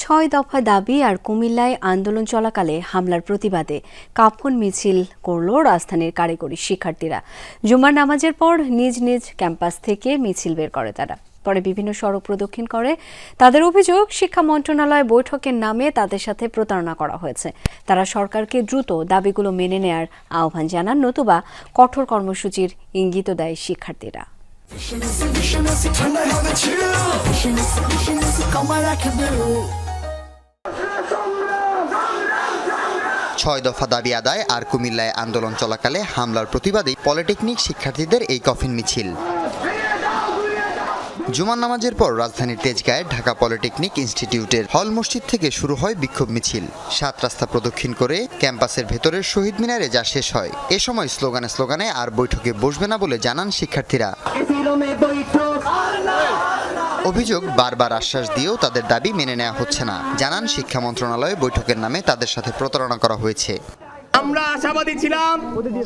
ছয় দফা দাবি আর কুমিল্লায় আন্দোলন চলাকালে হামলার প্রতিবাদে কাফন মিছিল করল রাজধানীর কারিগরি শিক্ষার্থীরা জুমার নামাজের পর নিজ নিজ ক্যাম্পাস থেকে মিছিল বের করে তারা পরে বিভিন্ন সড়ক প্রদক্ষিণ করে তাদের অভিযোগ শিক্ষা মন্ত্রণালয় বৈঠকের নামে তাদের সাথে প্রতারণা করা হয়েছে তারা সরকারকে দ্রুত দাবিগুলো মেনে নেয়ার আহ্বান জানান নতুবা কঠোর কর্মসূচির ইঙ্গিত দেয় শিক্ষার্থীরা ছয় দফা দাবি আদায় আর কুমিল্লায় আন্দোলন চলাকালে হামলার প্রতিবাদে পলিটেকনিক শিক্ষার্থীদের এই কফিন মিছিল। জুমার নামাজের পর রাজধানীর তেজগাঁয়ে ঢাকা পলিটেকনিক ইনস্টিটিউটের হল মসজিদ থেকে শুরু হয় বিক্ষোভ মিছিল। সাত রাস্তা প্রদক্ষিণ করে ক্যাম্পাসের ভেতরের শহীদ মিনারে যা শেষ হয়। এ সময় স্লোগানে স্লোগানে আর বৈঠকে বসবে না বলে জানান শিক্ষার্থীরা। অভিযোগ, বারবার আশ্বাস দিয়েও তাদের দাবি মেনে নেওয়া হচ্ছে না। জানান, শিক্ষা মন্ত্রণালয়ে বৈঠকের নামে তাদের সাথে প্রতারণা করা হয়েছে। আমরা আশাবাদী ছিলাম,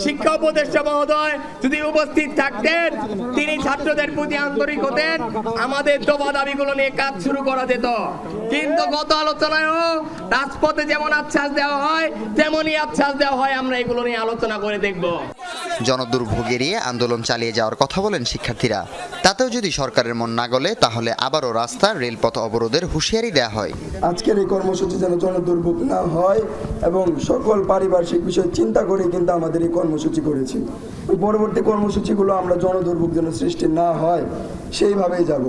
শিক্ষা উপদেষ্টা মহোদয় যদি উপস্থিত থাকতেন, তিনি ছাত্রদের প্রতি আন্তরিক হতেন, আমাদের দফা দাবিগুলো নিয়ে কাজ শুরু করা যেত। কিন্তু গত আলোচনায়ও রাজপথে যেমন আশ্বাস দেওয়া হয়, তেমনই আশ্বাস দেওয়া হয়, আমরা এগুলো নিয়ে আলোচনা করে দেখব। জনদুর্ভোগ এড়িয়ে আন্দোলন চালিয়ে যাওয়ার কথা বলেন শিক্ষার্থীরা। তাতেও যদি সরকারের মন না গলে, তাহলে আবারও রাস্তা, রেলপথ অবরোধের হুঁশিয়ারি দেওয়া হয়। আজকের এই কর্মসূচি যেন জনদুর্ভোগ না হয় এবং সকল পারিপার্শ্বিক বিষয় চিন্তা করে কিন্তু আমাদের এই কর্মসূচি করেছি। পরবর্তী কর্মসূচিগুলো আমরা জনদুর্ভোগ যেন সৃষ্টি না হয়। সেইভাবেই যাব।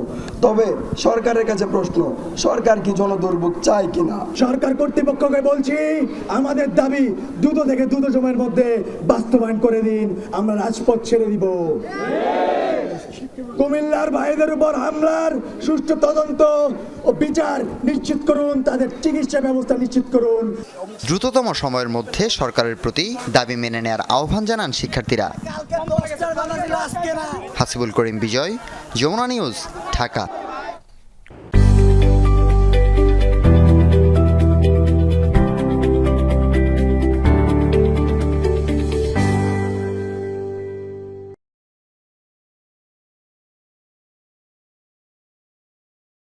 তবে সরকারের কাছে প্রশ্ন সরকার কি জনদুর্ভোগ চায় কিনা সরকার কর্তৃপক্ষকে বলছি আমাদের দাবি দ্রুত থেকে দ্রুত সময়ের মধ্যে বাস্তবায়ন করে দিন আমরা রাজপথ ছেড়ে দিব। কুমিল্লার ভাইদের উপর হামলার সুষ্ঠু তদন্ত ও বিচার নিশ্চিত করুন তাদের চিকিৎসা ব্যবস্থা নিশ্চিত করুন। দ্রুততম সময়ের মধ্যে সরকারের প্রতি দাবি মেনে নেয়ার আহ্বান জানান শিক্ষার্থীরা। হাসিবুল করিম বিজয় যমুনা নিউজ ঢাকা।